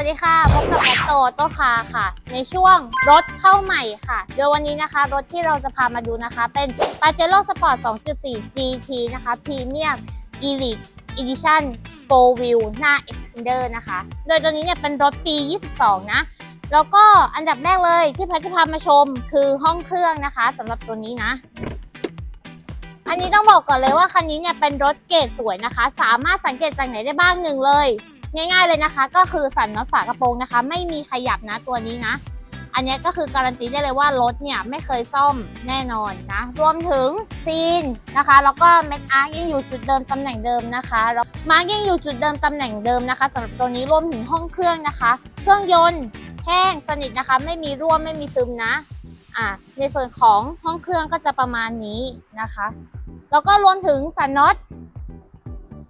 วัสดีค่ะ พบกับแอตโตโตคาค่ะ ในช่วงรถเข้าใหม่ค่ะ โดยวันนี้นะคะ รถที่เราจะพามาดูนะคะ เป็น p a j e r o Sport 2.4 GT นะคะ Premium Elite Edition 4 Wheel หน้า Extender นะคะ โดยตัวนี้เนี่ยเป็นรถปี 22 นะ แล้วก็อันดับแรกเลยที่แพทจะพามาชมคือห้องเครื่องนะคะสำหรับตัวนี้นะอันนี้ต้องบอกก่อนเลยว่าคันนี้เนี่ยเป็นรถเกรดสวยนะคะ สามารถสังเกตจากไหนได้บ้างหนึ่งเลย ง่าย ๆเลยนะคะ ก็คือสันน็อตฝากระโปรงนะคะ ไม่มีขยับนะตัวนี้นะ อันนี้ก็คือการันตีได้เลยว่ารถเนี่ยไม่เคยซ่อมแน่นอนนะรวมถึงซีนนะคะ แล้วก็เม็ดอาร์ยังอยู่จุดเดิมตำแหน่งเดิมนะคะแล้วมาร์กยังอยู่จุดเดิมตำแหน่งเดิมนะคะสำหรับตัวนี้รวมถึงห้องเครื่องนะคะ เครื่องยนต์แห้งสนิทนะคะ ไม่มีรั่วไม่มีซึมนะอ่าในส่วนของห้องเครื่องก็จะประมาณนี้นะคะ แล้วก็รวมถึงสันน็อต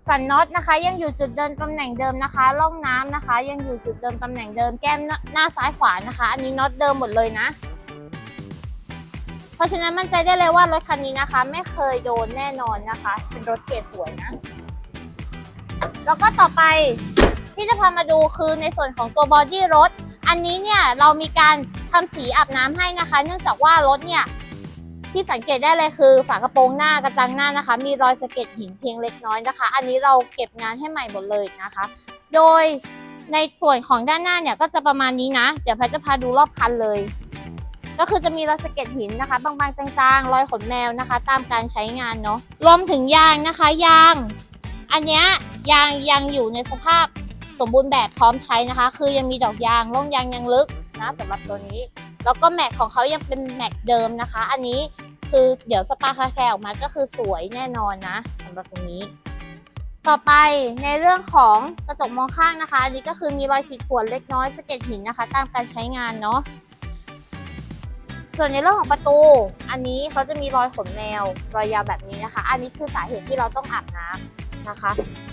สันน็อตนะคะ ยังอยู่จุดเดิมตำแหน่งเดิมนะคะร่องน้ำนะคะ ยังอยู่จุดเดิมตำแหน่งเดิมแก้มหน้าซ้ายขวานะคะ อันนี้น็อตเดิมหมดเลยนะ เพราะฉะนั้นมั่นใจได้เลยว่ารถคันนี้นะคะ ไม่เคยโดนแน่นอนนะคะ เป็นรถเกรดสวยนะแล้วก็ต่อไปที่จะพามาดูคือในส่วนของตัวบอดี้รถ อันนี้เนี่ยเรามีการทำสีอาบน้ำให้นะคะ เนื่องจากว่ารถเนี่ย ที่สังเกตได้เลยคือ ฝากระโปรงหน้ากระจังหน้านะคะ มีรอยสะเก็ดหินเพียงเล็กน้อยนะคะ อันนี้เราเก็บงานให้ใหม่หมดเลยนะคะ โดยในส่วนของด้านหน้าเนี่ยก็จะประมาณนี้นะ เดี๋ยวแพทจะพาดูรอบคันเลย ก็คือจะมีรอยสะเก็ดหินนะคะ บางๆจางๆ รอยขนแมวนะคะ ตามการใช้งานเนาะรวมถึงยางนะคะยาง อันเนี้ยยางยังอยู่ในสภาพสมบูรณ์แบบพร้อมใช้นะคะ คือยังมีดอกยางร่องยางยังลึกนะสำหรับตัวนี้ แล้วก็แม็กของเขายังเป็นแม็กเดิมนะคะ อันนี้คือเดี๋ยวสปาคาแคร์ออกมาก็คือสวยแน่นอนนะสำหรับตรงนี้ ต่อไปในเรื่องของกระจกมองข้างนะคะอันนี้ก็คือมีรอยขีดข่วนเล็กน้อยสะเก็ดหินนะคะ ตามการใช้งานเนาะส่วนในเรื่องของประตู อันนี้เขาจะมีรอยขนแมวรอยยาวแบบนี้นะคะ อันนี้คือสาเหตุที่เราต้องอาบน้ำนะคะ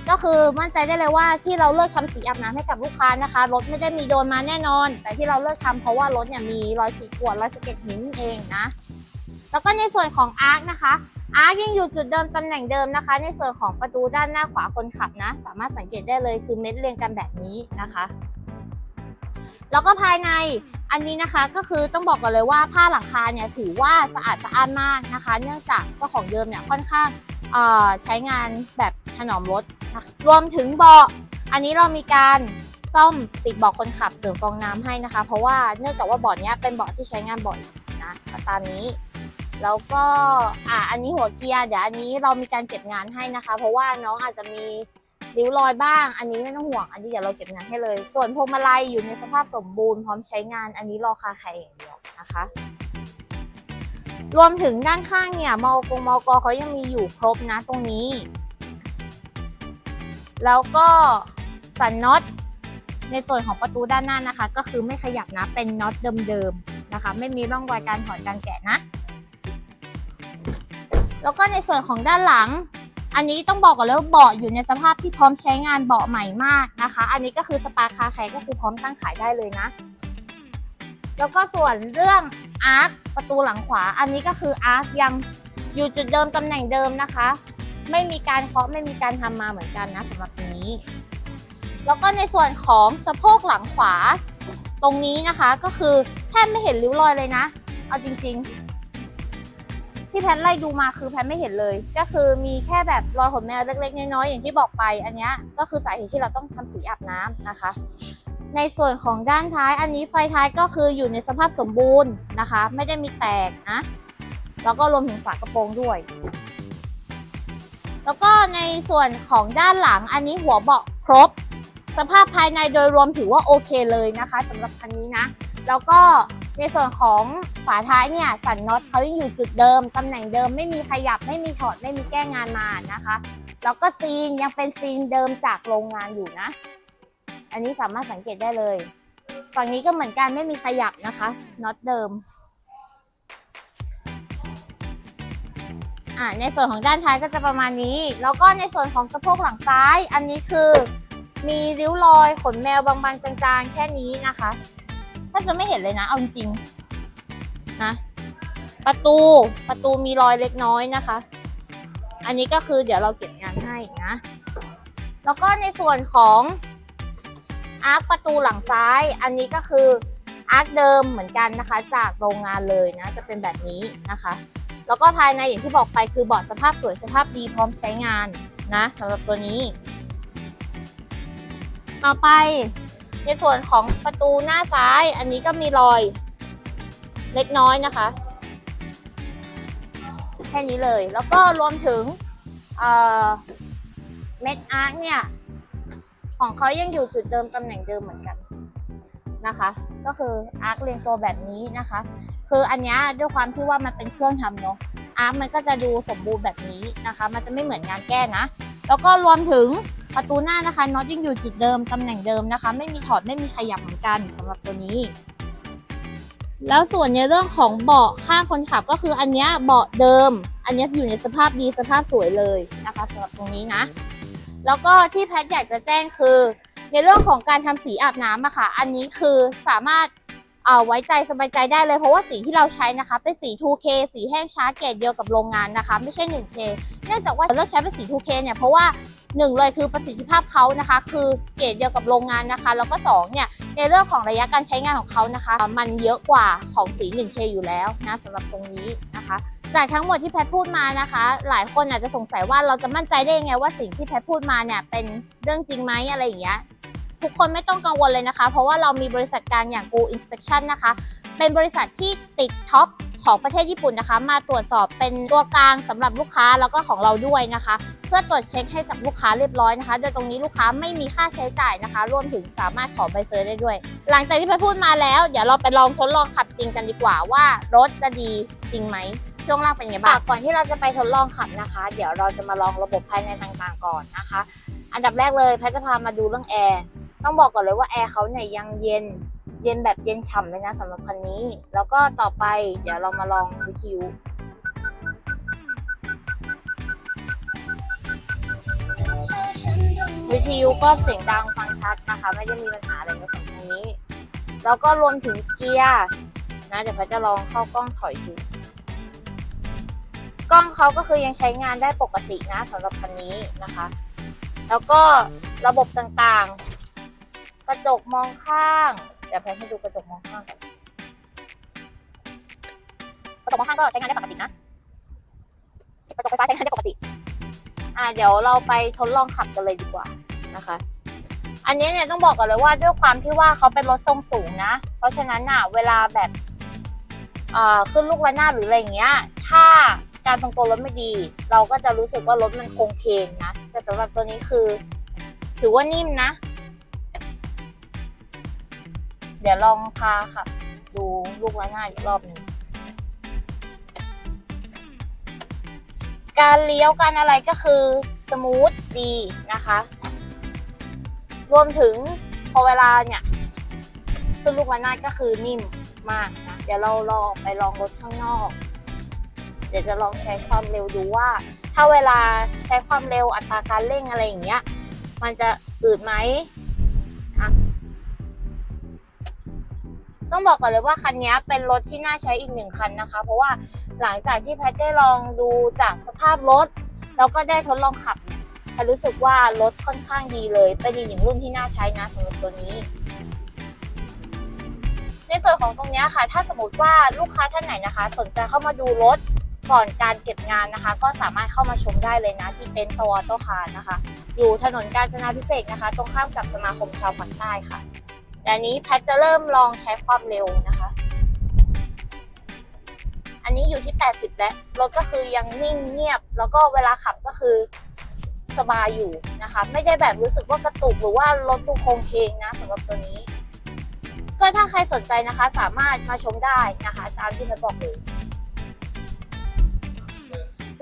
ก็คือมั่นใจได้เลยว่าที่เราเลือกทำสีอาบน้ำให้กับลูกค้านะคะ รถไม่ได้มีโดนมาแน่นอน แต่ที่เราเลือกทำเพราะว่ารถเนี่ยมีรอยขีดข่วนรอยสะเก็ดหินเองนะ แล้วก็ในส่วนของอาร์คนะคะอาร์คยังอยู่จุดเดิมตำแหน่งเดิมนะคะ ในส่วนของประตูด้านหน้าขวาคนขับนะ สามารถสังเกตได้เลยคือเม็ดเรียงกันแบบนี้นะคะแล้วก็ภายในอันนี้นะคะก็คือต้องบอกก่อนเลยว่าผ้าหลังคาเนี่ยถือว่าสะอาดสะอ้านมากนะคะ เนื่องจากเจ้าของเดิมเนี่ยค่อนข้างเอ่อใช้งานแบบถนอมรถ นะคะรวมถึงเบาะอันนี้เรามีการซ่อมปีกเบาะคนขับเสริมฟองน้ำให้นะคะ เพราะว่าเนื่องจากว่าเบาะนี้เป็นเบาะที่ใช้งานบ่อยนะตามนี้แล้วก็อ่าอันนี้หัวเกียร์เดี๋ยวอันนี้เรามีการเก็บงานให้นะคะ เพราะว่าน้องอาจจะมีริ้วรอยบ้าง อันนี้ไม่ต้องห่วง อันนี้เดี๋ยวเราเก็บงานให้เลย ส่วนพวงมาลัยอยู่ในสภาพสมบูรณ์พร้อมใช้งาน อันนี้รอคาแคร์อย่างเดียวนะคะ รวมถึงด้านข้างเนี่ยมอกงมอกเขายังมีอยู่ครบนะตรงนี้ แล้วก็สันน็อตในส่วนของประตูด้านหน้านะคะ ก็คือไม่ขยับนะเป็นน็อตเดิมๆนะคะ ไม่มีร่องรอยการถอดการแกะนะ แล้วก็ในส่วนของด้านหลัง อันนี้ต้องบอกก่อนเลยว่าเบาะอยู่ในสภาพที่พร้อมใช้งานเบาะใหม่มากนะคะ อันนี้ก็คือสปาคาแคร์ก็คือพร้อมตั้งขายได้เลยนะแล้วก็ส่วนเรื่องอาร์คประตูหลังขวา อันนี้ก็คืออาร์คยังอยู่จุดเดิมตำแหน่งเดิมนะคะ ไม่มีการเคาะไม่มีการทำมาเหมือนกันนะสำหรับตรงนี้ แล้วก็ในส่วนของสะโพกหลังขวา ตรงนี้นะคะก็คือแทบไม่เห็นริ้วรอยเลยนะ เอาจริง ๆ ที่แพทไล่ดูมาคือแพทไม่เห็นเลย ก็คือมีแค่แบบรอยขนแมวเล็กๆน้อยๆอย่างที่บอกไป อันนี้ก็คือสาเหตุที่เราต้องทำสีอาบน้ำนะคะในส่วนของด้านท้ายอันนี้ไฟท้ายก็คืออยู่ในสภาพสมบูรณ์นะคะ ไม่ได้มีแตกนะ แล้วก็รวมถึงฝากระโปรงด้วย แล้วก็ในส่วนของด้านหลังอันนี้หัวเบาะครบ สภาพภายในโดยรวมถือว่าโอเคเลยนะคะสำหรับคันนี้นะ แล้วก็ในส่วนของฝาท้ายเนี่ยสันน็อตเขายังอยู่จุดเดิมตำแหน่งเดิมไม่มีขยับไม่มีถอดไม่มีแก้งานมานะคะ แล้วก็ซีนยังเป็นซีนเดิมจากโรงงานอยู่นะ อันนี้สามารถสังเกตได้เลย ฝั่งนี้ก็เหมือนกันไม่มีขยับนะคะน็อตเดิม อ่าในส่วนของด้านท้ายก็จะประมาณนี้ แล้วก็ในส่วนของสะโพกหลังซ้าย อันนี้คือมีริ้วรอยขนแมวบางๆจางๆแค่นี้นะคะถ้าจะไม่เห็นเลยนะเอาจริงๆนะประตูประตูมีรอยเล็กน้อยนะคะ อันนี้ก็คือเดี๋ยวเราเก็บงานให้นะ แล้วก็ในส่วนของอาร์คประตูหลังซ้าย อันนี้ก็คืออาร์คเดิมเหมือนกันนะคะ จากโรงงานเลยนะ จะเป็นแบบนี้นะคะ แล้วก็ภายในอย่างที่บอกไปคือเบาะสภาพสวยสภาพดีพร้อมใช้งานนะสำหรับตัวนี้ ต่อไปในส่วนของประตูหน้าซ้ายอันนี้ก็มีรอยเล็กน้อยนะคะ แค่นี้เลยแล้วก็รวมถึงเม็ดอาร์เนี่ย ของเขายังอยู่จุดเดิมตำแหน่งเดิมเหมือนกันนะคะ ก็คืออาร์คเรียงตัวแบบนี้นะคะ คืออันนี้ด้วยความที่ว่ามันเป็นเครื่องทำเนาะอาร์คมันก็จะดูสมบูรณ์แบบนี้นะคะ มันจะไม่เหมือนงานแก้นะ แล้วก็รวมถึงประตูหน้านะคะน็อตยังอยู่จุดเดิมตำแหน่งเดิมนะคะ ไม่มีถอดไม่มีขยับเหมือนกันสำหรับตัวนี้ แล้วส่วนในเรื่องของเบาะข้างคนขับก็คืออันนี้เบาะเดิม อันนี้อยู่ในสภาพดีสภาพสวยเลยนะคะสำหรับตรงนี้นะ แล้วก็ที่แพทอยากจะแจ้งคือ ในเรื่องของการทำสีอาบน้ำอะค่ะ อันนี้คือสามารถเอาไว้ใจสบายใจได้เลยเพราะว่าสีที่เราใช้นะคะ เป็นสี 2K สีแห้งช้าเกรดเดียวกับโรงงานนะคะ ไม่ใช่ 1K เนื่องจากว่าเลือกใช้เป็นสี 2K เนี่ยเพราะว่าหนึ่งเลยคือประสิทธิภาพเขานะคะ คือเกรดเดียวกับโรงงานนะคะ แล้วก็สองเนี่ยในเรื่องของระยะการใช้งานของเขานะคะ มันเยอะกว่าของสี 1K อยู่แล้วนะสำหรับตรงนี้นะคะ จากทั้งหมดที่แพทพูดมานะคะ หลายคนอาจจะสงสัยว่าเราจะมั่นใจได้ยังไงว่าสิ่งที่แพทพูดมาเนี่ยเป็นเรื่องจริงไหมอะไรอย่างเงี้ย ทุกคนไม่ต้องกังวลเลยนะคะ เพราะว่าเรามีบริษัทกลางอย่าง Go Inspection นะคะ เป็นบริษัทที่ติดท็อปของประเทศญี่ปุ่นนะคะ มาตรวจสอบเป็นตัวกลางสำหรับลูกค้าแล้วก็ของเราด้วยนะคะ เพื่อตรวจเช็คให้กับลูกค้าเรียบร้อยนะคะ โดยตรงนี้ลูกค้าไม่มีค่าใช้จ่ายนะคะ รวมถึงสามารถขอใบเซอร์ได้ด้วย หลังจากที่ไปพูดมาแล้วเดี๋ยวเราไปลองทดลองขับจริงกันดีกว่าว่ารถจะดีจริงไหมช่วงล่างเป็นไงบ้างก่อนที่เราจะไปทดลองขับนะคะ เดี๋ยวเราจะมาลองระบบภายในต่างๆก่อนนะคะ อันดับแรกเลยแพทย์จะพามาดูเรื่องแอร์ ต้องบอกก่อนเลยว่าแอร์เขาเนี่ยยังเย็น เย็นแบบเย็นฉ่ำเลยนะสำหรับคันนี้ แล้วก็ต่อไปเดี๋ยวเรามาลองวิทยุวิทยุก็เสียงดังฟังชัดนะคะ ไม่ได้มีปัญหาอะไรในส่วนตรงนี้ แล้วก็รวมถึงเกียร์นะเดี๋ยวพทย์จะลองเข้ากล้องถอยดูกล้องเขาก็คือยังใช้งานได้ปกตินะสำหรับคันนี้นะคะ แล้วก็ระบบต่างๆ กระจกมองข้าง เดี๋ยวแพทย์ให้ดูกระจกมองข้างก่อนกระจกมองข้างก็ใช้งานได้ปกตินะกระจกไฟฟ้าใช้งานได้ปกติ อ่าเดี๋ยวเราไปทดลองขับกันเลยดีกว่านะคะ อันนี้เนี่ยต้องบอกก่อนเลยว่าด้วยความที่ว่าเขาเป็นรถทรงสูงนะ เพราะฉะนั้นอะเวลาแบบเอ่อขึ้นลูกระนาดหรืออะไรอย่างเงี้ย ถ้าการทรงตัวรถไม่ดี เราก็จะรู้สึกว่ารถมันโครงเคงนะ แต่สำหรับตัวนี้คือ ถือว่านิ่มนะ เดี๋ยวลองพาขับ ดูลูกระนาอีกรอบหนึ่งการเลี้ยวการอะไรก็คือสมูทดีนะคะ รวมถึงพอเวลาเนี่ยขึ้นลูกระนาดก็คือนิ่มมากนะเดี๋ยวเราลองไปลองรถข้างนอก เดี๋ยวจะลองใช้ความเร็วดูว่า ถ้าเวลาใช้ความเร็วอัตราการเร่งอะไรอย่างเงี้ย มันจะอืดไหม ต้องบอกก่อนเลยว่าคันนี้เป็นรถที่น่าใช้อีกหนึ่งคันนะคะ เพราะว่าหลังจากที่แพทได้ลองดูจากสภาพรถ แล้วก็ได้ทดลองขับเนี่ยแพทรู้สึกว่ารถค่อนข้างดีเลย เป็นอีกหนึ่งรุ่นที่น่าใช้นะสำหรับตัวนี้ ในส่วนของตรงนี้ค่ะ ถ้าสมมติว่าลูกค้าท่านไหนนะคะ สนใจเข้ามาดูรถก่อนการเก็บงานนะคะ ก็สามารถเข้ามาชมได้เลยนะที่เต็นท์ตัวโตคาร์นะคะ อยู่ถนนกาญจนาพิเศษกนะคะ ตรงข้ามกับสมาคมชาวปากใต้ค่ะ แต่อันนี้แพทจะเริ่มลองใช้ความเร็วนะคะ อันนี้อยู่ที่ 80 แล้ว รถก็คือยังนิ่งเงียบ แล้วก็เวลาขับก็คือสบายอยู่นะคะ ไม่ได้แบบรู้สึกว่ากระตุกหรือว่ารถดูโครงเคงนะสำหรับตัวนี้ ก็ถ้าใครสนใจนะคะ สามารถมาชมได้นะคะ ตามที่แพทบอกเลย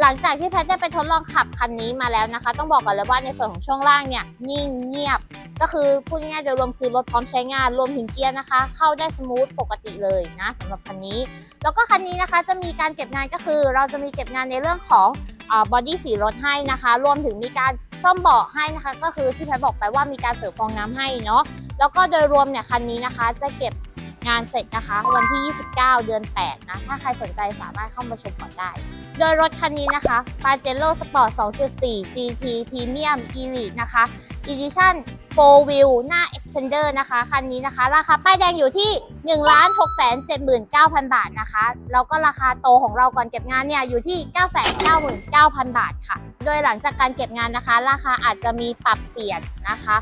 หลังจากที่แพทได้ไปทดลองขับคันนี้มาแล้วนะคะ ต้องบอกก่อนเลยว่าในส่วนของช่วงล่างเนี่ยนิ่งเงียบ ก็คือพูดง่ายๆโดยรวมคือรถพร้อมใช้งานรวมถึงเกียร์นะคะ เข้าได้สมูทปกติเลยนะสำหรับคันนี้ แล้วก็คันนี้นะคะจะมีการเก็บงานก็คือ เราจะมีเก็บงานในเรื่องของบอดี้สีรถให้นะคะ รวมถึงมีการซ่อมเบาะให้นะคะ ก็คือที่แพทบอกไปว่ามีการเสริมฟองน้ำให้เนาะแล้วก็โดยรวมเนี่ยคันนี้นะคะจะเก็บ งานเสร็จนะคะ วันที่ 29 เดือน 8 นะ ถ้าใครสนใจสามารถเข้ามาชมก่อนได้ โดยรถคันนี้นะคะ Pajero Sport 2.4 GT Premium Elite นะคะ Edition 4 Wheel หน้า Expander นะคะ คันนี้นะคะ ราคาป้ายแดงอยู่ที่ 1 6 7 9 0 0 0 บาทนะคะ แล้วก็ราคาโตของเราก่อนเก็บงานเนี่ยอยู่ที่ 9 9 9 0 0 0 บาทค่ะ โดยหลังจากการเก็บงานนะคะ ราคาอาจจะมีปรับเปลี่ยนนะคะ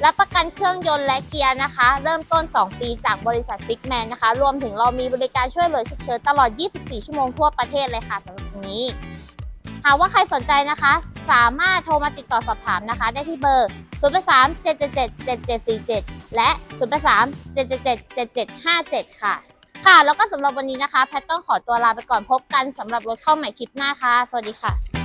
และประกันเครื่องยนต์และเกียร์นะคะ เริ่มต้น 2 ปีจากบริษัทฟิกแมนนะคะ รวมถึงเรามีบริการช่วยเหลือฉุกเฉินตลอด 24 ชั่วโมงทั่วประเทศเลยค่ะสำหรับตรงนี้ หากว่าใครสนใจนะคะ สามารถโทรมาติดต่อสอบถามนะคะ ได้ที่เบอร์ 0 3 7 7 7 7 7 4 7 และ 0 3 7 7 7 7 7 5 7 ค่ะ ค่ะ แล้วก็สำหรับวันนี้นะคะ แพทต้องขอตัวลาไปก่อนพบกันสำหรับรถเข้าใหม่คลิปหน้าค่ะ สวัสดีค่ะ